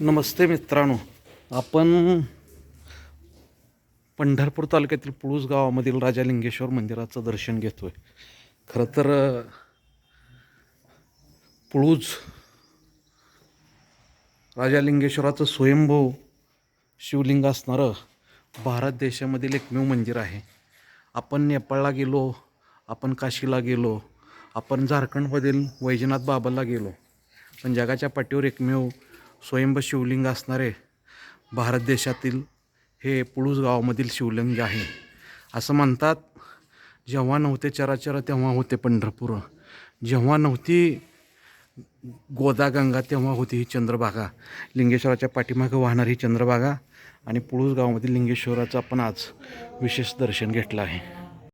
नमस्ते मित्रांनो. आपण पंढरपूर तालुक्यातील पुळूस गावामधील राजा लिंगेश्वर मंदिराचं दर्शन घेतोय. खरं तर पुळूज राजा लिंगेश्वराचं स्वयंभू शिवलिंग असणारं भारत देशामधील एकमेव मंदिर आहे. आपण नेपाळला गेलो आपण काशीला गेलो आपण झारखंडमधील वैजनाथ बाबाला गेलो पण जगाच्या पाठीवर एकमेव स्वयंभ शिवलिंग असणारे भारत देशातील हे पुळूस गावामधील शिवलिंग आहे. असं म्हणतात जेव्हा नव्हते चराचर तेव्हा होते पंढरपूर. जेव्हा नव्हती गोदा गंगा तेव्हा होती ही चंद्रभागा. लिंगेश्वराच्या पाठीमागं वाहणारी ही चंद्रभागा आणि पुळूस गावामधील लिंगेश्वराचं आपण आज विशेष दर्शन घेतलं आहे.